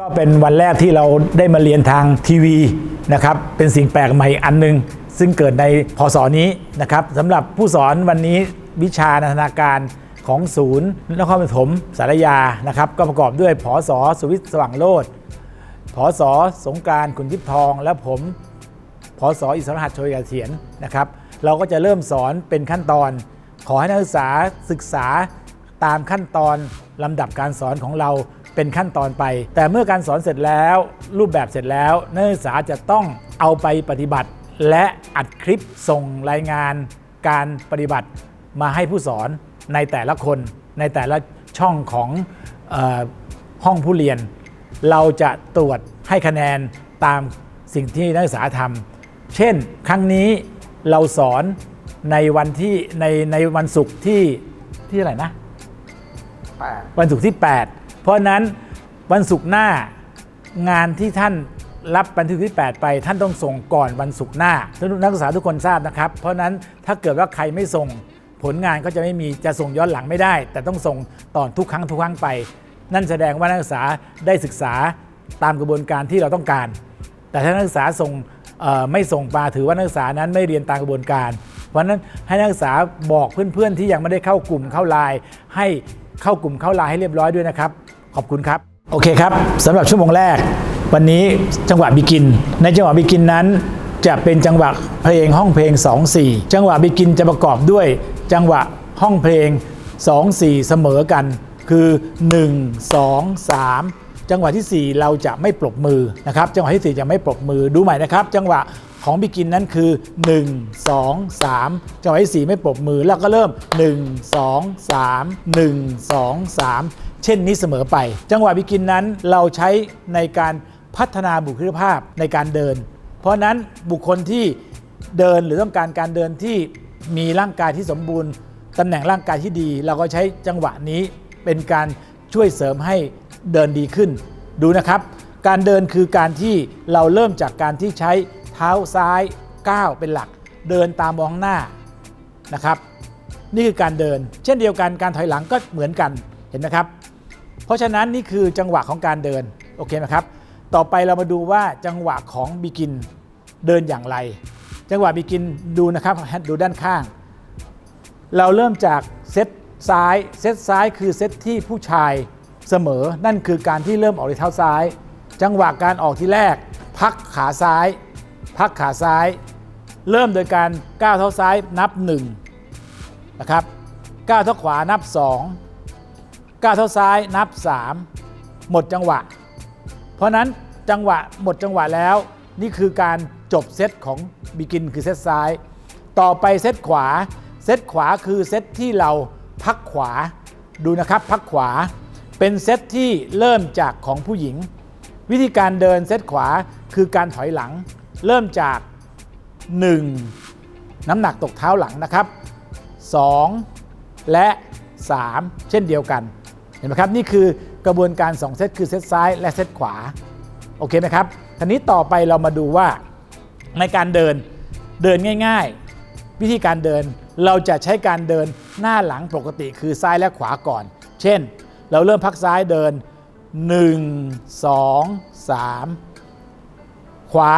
ก็เป็นวันแรกที่เราได้มาเรียนทางทีวีนะครับเป็นสิ่งแปลกใหม่อันหนึ่งซึ่งเกิดในพศนี้นะครับสำหรับผู้สอนวันนี้วิชานันทนาการของศูนย์นครปฐมสารยานะครับก็ประกอบด้วยผอสสุวิทย์สว่างโลดผอสสงการขุนทิพย์ทอง และผมผอสอิสรหัสโชยกเถียนนะครับ เราก็จะเริ่มสอนเป็นขั้นตอน ขอให้นักศึกษาศึกษาตามขั้นตอนลำดับการสอนของเรา เป็นขั้นตอนไป แต่เมื่อการสอนเสร็จแล้ว รูปแบบเสร็จแล้วนักศึกษาจะต้องเอาไปปฏิบัติ และอัดคลิปส่งรายงาน การปฏิบัติมาให้ผู้สอนในแต่ละคนในแต่ละช่องของออห้องผู้เรียน เราจะตรวจให้คะแนนตามสิ่งที่นักศึกษาทำเช่น ครั้งนี้เราสอนในวันที่ในในวันศุกร์ที่ที่อะไรนะวันศุกร์ที่ 8 เพราะนั้นวันศุกร์หน้างานที่ท่านรับบันทึกที่ 8 ไป ท่านต้องส่งก่อนวันศุกร์หน้าท่านนักศึกษาทุกคนทราบนะครับ เพราะนั้นถ้าเกิดว่าใครไม่ส่งผลงานก็จะไม่มีจะส่งย้อนหลังไม่ได้ แต่ต้องส่งตอนทุกครั้งทุกครั้งไป นั่นแสดงว่านักศึกษาได้ศึกษาตามกระบวนการที่เราต้องการ แต่ถ้านักศึกษาส่งไม่ส่งมาถือว่านักศึกษานั้นไม่เรียนตามกระบวนการ เพราะนั้นให้นักศึกษาบอกเพื่อนๆที่ยังไม่ได้เข้ากลุ่มเข้าไลน์ให้เข้ากลุ่มเข้าไลน์ให้เรียบร้อยด้วยนะครับ ขอบคุณครับ โอเคครับสำหรับชั่วโมงแรก วันนี้จังหวะบิกิน ในจังหวะบิกินนั้น จะเป็นจังหวะเพลงห้องเพลง 2-4 จังหวะบิกินจะประกอบด้วยจังหวะห้องเพลง 2-4 เสมอกัน คือ 1 2 3 จังหวะที่ 4 เราจะไม่ปรบมือนะครับ จังหวะที่ 4 จะไม่ปรบมือดูใหม่นะครับ จังหวะ ของบิกินนั้นคือ 1 2 3 จังหวะที่ 4 ไม่ปรบมือแล้วก็เริ่ม 1 2 3 1 2 3 เช่นนี้เสมอไป จังหวะบิกินนั้นเราใช้ในการพัฒนาบุคลิกภาพในการเดิน เพราะฉะนั้นบุคคลที่เดินหรือต้องการการเดินที่มีร่างกายที่สมบูรณ์ตำแหน่งร่างกายที่ดี เราก็ใช้จังหวะนี้เป็นการช่วยเสริมให้เดินดีขึ้น ดูนะครับ การเดินคือการที่เราเริ่มจากการที่ใช้ เท้าซ้ายก้าวเป็นหลัก เดินตามมองหน้านะครับ นี่คือการเดิน เช่นเดียวกันการถอยหลังก็เหมือนกันเห็นไหมครับ เพราะฉะนั้นนี่คือจังหวะของการเดินโอเคไหมครับ ต่อไปเรามาดูว่าจังหวะของบิกินเดินอย่างไร จังหวะบิกินดูนะครับดูด้านข้าง เราเริ่มจากเซตซ้ายเซตซ้ายคือเซตที่ผู้ชายเสมอ นั่นคือการที่เริ่มออกด้วยเท้าซ้าย จังหวะการออกที่แรก พักขาซ้าย พักขาซ้าย เริ่มโดยการก้าวเท้าซ้ายนับ1นะครับก้าวเท้าขวานับ 2 ก้าวเท้าซ้ายนับ 3 หมดจังหวะ เพราะนั้นจังหวะหมดจังหวะแล้ว นี่คือการจบเซตของบิกินคือเซตซ้าย ต่อไปเซตขวา เซตขวาคือเซตที่เราพักขวาดูนะครับพักขวาเป็นเซตที่เริ่มจากของผู้หญิง วิธีการเดินเซตขวาคือการถอยหลัง เริ่มจาก 1 น้ำหนักตกเท้าหลังนะครับ 2 และ 3 เช่นเดียวกัน เห็นไหมครับ นี่คือกระบวนการ 2 เซตคือเซตซ้ายและเซตขวา โอเคไหมครับทีนี้ต่อไปเรามาดูว่าในการเดินเดินง่าย ๆ วิธีการเดินเราจะใช้การเดินหน้าหลังปกติคือซ้ายและขวาก่อน เช่น เราเริ่มพักซ้ายเดิน 1 2 3 ขวา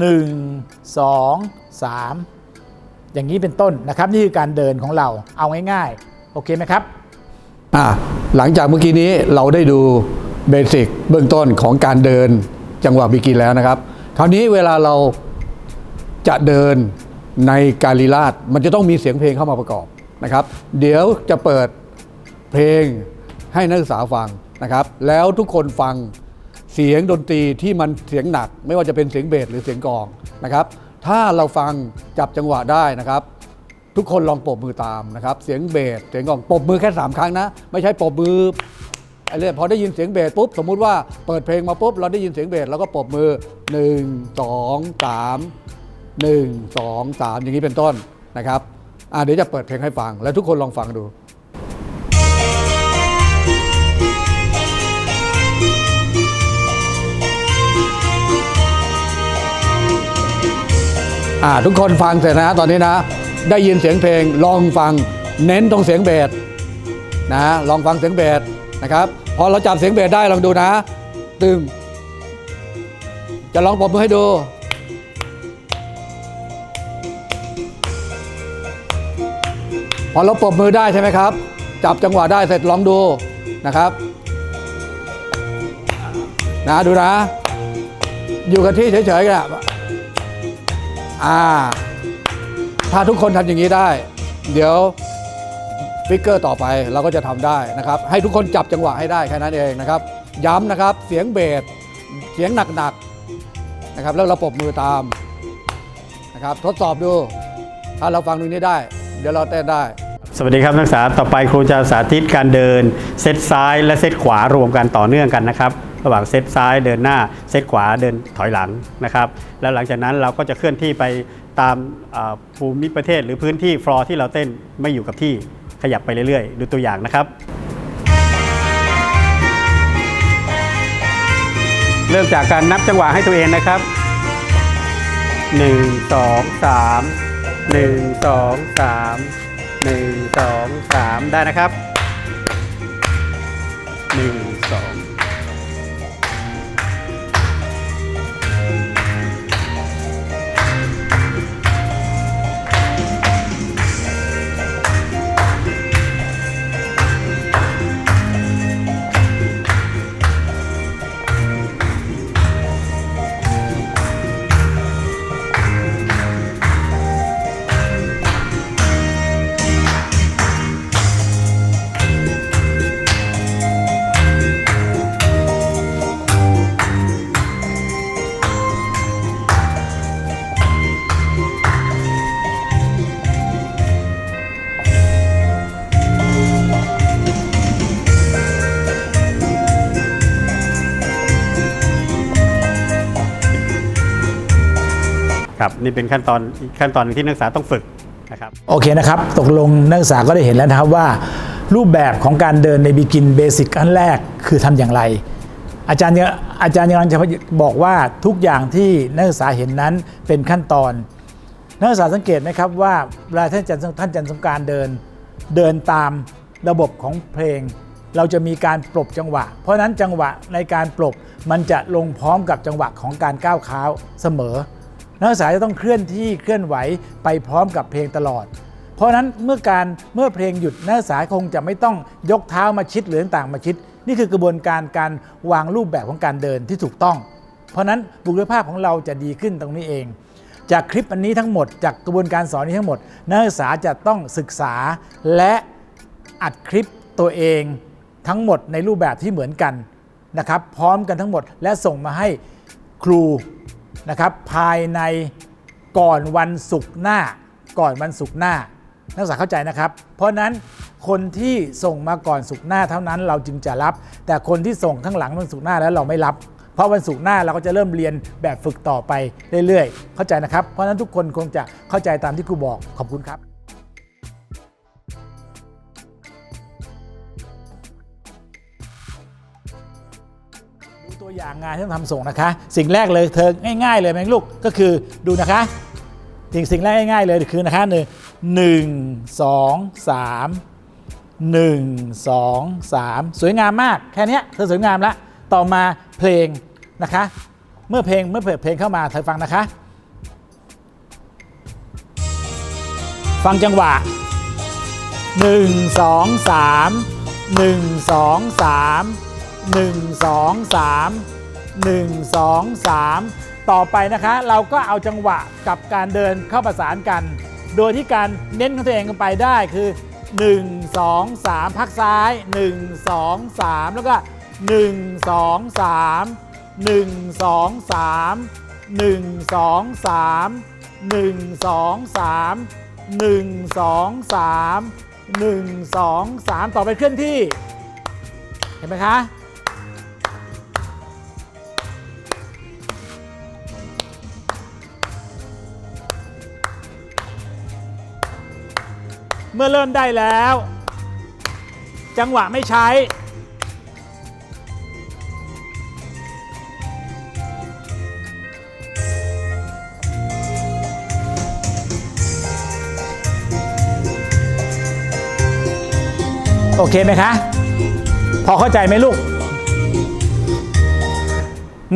1 2 3 อย่างนี้เป็นต้นนะครับ นี่คือการเดินของเราเอาง่ายๆ โอเคไหมครับอะหลังจากเมื่อกี้นี้เราได้ดูเบสิกเบื้องต้นของการเดินจังหวะบิกินแล้วนะครับ คราวนี้เวลาเราจะเดินในการลีลาดมันจะต้องมีเสียงเพลงเข้ามาประกอบนะครับ เดี๋ยวจะเปิดเพลงให้นักศึกษาฟังนะครับ แล้วทุกคนฟัง เสียงดนตรีที่มันเสียงหนัก ไม่ว่าจะเป็นเสียงเบสหรือเสียงกองนะครับ ถ้าเราฟังจับจังหวะได้นะครับ ทุกคนลองปรบมือตามนะครับ เสียงเบสเสียงกองปรบมือแค่ 3 ครั้งนะ ไม่ใช่ปรบมือไอ้เรื่องพอได้ยินเสียงเบสปุ๊บสมมุติว่าเปิดเพลงมาปุ๊บเราได้ยินเสียงเบสเราก็ปรบมือ 1 2 3 1 2 3 อย่างนี้เป็นต้นนะครับอะเดี๋ยวจะเปิดเพลงให้ฟัง แล้วทุกคนลองฟังดู อ่าทุกคนฟังเสร็จนะตอนนี้นะ ได้ยินเสียงเพลงลองฟังเน้นตรงเสียงเบสนะลองฟังเสียงเบสนะครับพอเราจับเสียงเบสได้ลองดูนะ ตึง จะลองปรบมือให้ดูพอเราปรบมือได้ใช่ไหมครับ จับจังหวะได้เสร็จลองดูนะครับนะดูนะ อยู่กับที่เฉยๆกัน อ่า ถ้าทุกคนทำอย่างนี้ได้ เดี๋ยวฟิกเกอร์ต่อไปเราก็จะทำได้นะครับ ให้ทุกคนจับจังหวะให้ได้แค่นั้นเองนะครับ ย้ำนะครับเสียงเบสเสียงหนักๆนะครับ แล้วเราปรบมือตามนะครับ ทดสอบดู ถ้าเราฟังตรงนี้ได้ เดี๋ยวเราเต้นได้สวัสดีครับนักศึกษา ต่อไปครูจะสาธิตการเดิน เซตซ้ายและเซตขวารวมกันต่อเนื่องกันนะครับ ระหว่างเซตซ้ายเดินหน้า เซตขวาเดินถอยหลังนะครับ แล้วหลังจากนั้นเราก็จะเคลื่อนที่ไปตามภูมิประเทศหรือพื้นที่ฟลอร์ที่เราเต้นไม่อยู่กับที่ขยับไปเรื่อยๆ ดูตัวอย่างนะครับ เริ่มจากการนับจังหวะให้ตัวเองนะครับ 1 2 3 1 2 3 1 2 3 ได้นะครับ 1 2 ครับนี่เป็นขั้นตอนอีกขั้นตอนหนึ่งที่นักศึกษาต้องฝึกนะครับโอเคนะครับ ตกลงนักศึกษาก็ได้เห็นแล้วนะครับว่า รูปแบบของการเดินในบิกินเบสิกอันแรกคือทำอย่างไร อาจารย์ยังอาจารย์ยังจะบอกว่าทุกอย่างที่นักศึกษาเห็นนั้นเป็นขั้นตอน นักศึกษาสังเกตไหมครับว่าเวลาท่านอาจารย์ท่านอาจารย์สงการเดินเดินตามระบบของเพลง เราจะมีการปรบจังหวะ เพราะฉะนั้นจังหวะในการปรบมันจะลงพร้อมกับจังหวะของการก้าวเท้าเสมอ นักศึกษาจะต้องเคลื่อนที่เคลื่อนไหวไปพร้อมกับเพลงตลอด เพราะนั้นเมื่อการเมื่อเพลงหยุดนักศึกษาคงจะไม่ต้องยกเท้ามาชิดหรือต่างมาชิด นี่คือกระบวนการการวางรูปแบบของการเดินที่ถูกต้อง เพราะนั้นบุคลิกภาพของเราจะดีขึ้นตรงนี้เอง จากคลิปอันนี้ทั้งหมดจากกระบวนการสอนนี้ทั้งหมด นักศึกษาจะต้องศึกษาและอัดคลิปตัวเองทั้งหมดในรูปแบบที่เหมือนกันนะครับ พร้อมกันทั้งหมดและส่งมาให้ครู นะครับภายในก่อนวันศุกร์หน้า ก่อนวันศุกร์หน้า นักศึกษาเข้าใจนะครับ เพราะนั้นคนที่ส่งมาก่อนศุกร์หน้าเท่านั้นเราจึงจะรับ แต่คนที่ส่งข้างหลังวันศุกร์หน้าแล้วเราไม่รับ เพราะวันศุกร์หน้าเราก็จะเริ่มเรียนแบบฝึกต่อไปเรื่อยๆ เข้าใจนะครับ เพราะนั้นทุกคนคงจะเข้าใจตามที่ครูบอกขอบคุณครับ ตัวอย่างงานที่ต้องทำส่งนะคะ สิ่งแรกเลยเธอง่าย ๆ เลยแมงลูกก็คือดูนะคะสิ่งสิ่งแรกง่ายๆเลยคือนะคะหนึ่งหนึ่งสองสามหนึ่งสองสามสวยงามมากแค่นี้เธอสวยงามแล้วต่อมาเพลงนะคะ เมื่อเพลงเมื่อเปิดเพลงเข้ามาเธอฟังนะคะ ฟังจังหวะ1 2 3 1 2 3 1 2 3 1 2 3 ต่อไปนะคะ เราก็เอาจังหวะกับการเดินเข้าประสานกัน โดยที่การเน้นของตัวเองกันไปได้คือ 1 2 3 พักซ้าย 1 2 3 แล้วก็ 1 2 3 1 2 3 1 2 3 1 2 3 1 2 3 1 2 3 ต่อไปเคลื่อนที่ เห็นไหมคะ เมื่อเริ่มได้แล้ว จังหวะไม่ใช้ โอเคไหมคะ พอเข้าใจไหมลูก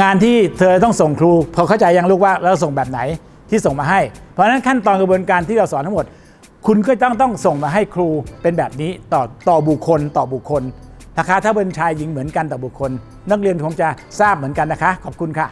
งานที่เธอต้องส่งครู พอเข้าใจยังลูกว่าเราส่งแบบไหนที่ส่งมาให้ เพราะฉะนั้นขั้นตอนกระบวนการที่เราสอนทั้งหมด คุณก็ต้องต้องส่งมาให้ครูเป็นแบบนี้ต่อต่อบุคคลต่อบุคคลนะคะ ถ้าเป็นชายหญิงเหมือนกันต่อบุคคล นักเรียนคงจะทราบเหมือนกันนะคะ ขอบคุณค่ะ